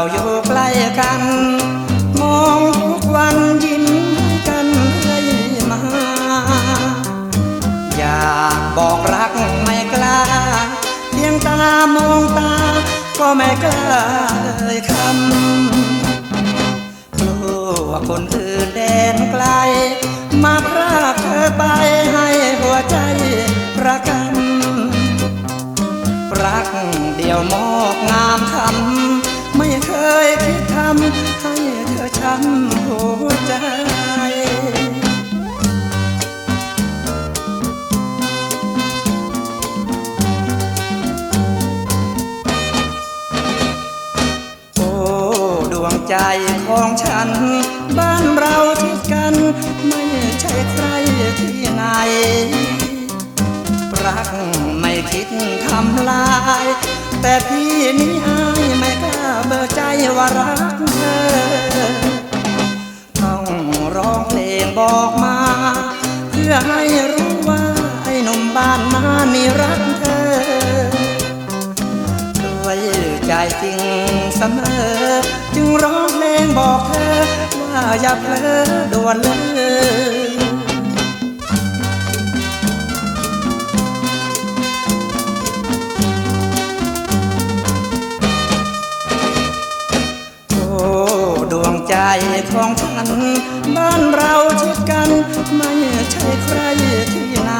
เราอยู่ใกล้กัน มองทุกวันยิ้มให้กันเรื่อยมา อยากบอกรักไม่กล้า เพียงตามองตา ก็ไม่กล้าเลยคำกลัวคนอื่นแดนไกล มาพรากเธอไปให้หัวใจประกันรักเดียวมอกงามคำ ไม่เคยคิดทำให้เธอช้ำหัวใจโอ้ดวงใจของฉัน บ้านเราที่กัน ไม่ใช่ใครที่ไหน รักไม่คิดทำลาย แต่พี่นี้อายไม่กล้าเบิกใจว่ารักเธอ ต้องร้องเพลงบอกมา เพื่อให้รู้ว่าไอ้หนุ่มบ้านนานี่รักเธอ ด้วยใจจริงเสมอ จึงร้องเพลงบอกเธอ ว่าอย่าเพลอด่วนเลย วงใจของฉันบ้านเราชิดกัน ไม่ใช่ใครที่ไหน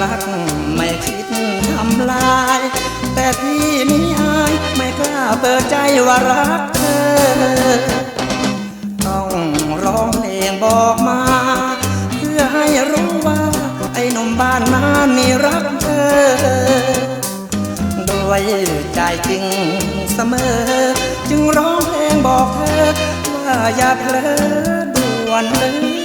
รักไม่คิดทำลาย แต่พี่นี้อายไม่กล้าเปิดใจว่ารักเธอ ต้องร้องเพลงบอกมา เพื่อให้รู้ว่า ไอ้หนุ่มบ้านนานี่รักเธอ ไว้ใจจริงเสมอ จึงร้องเพลงบอกเธอ ว่าอย่าเพลอด่วนเลย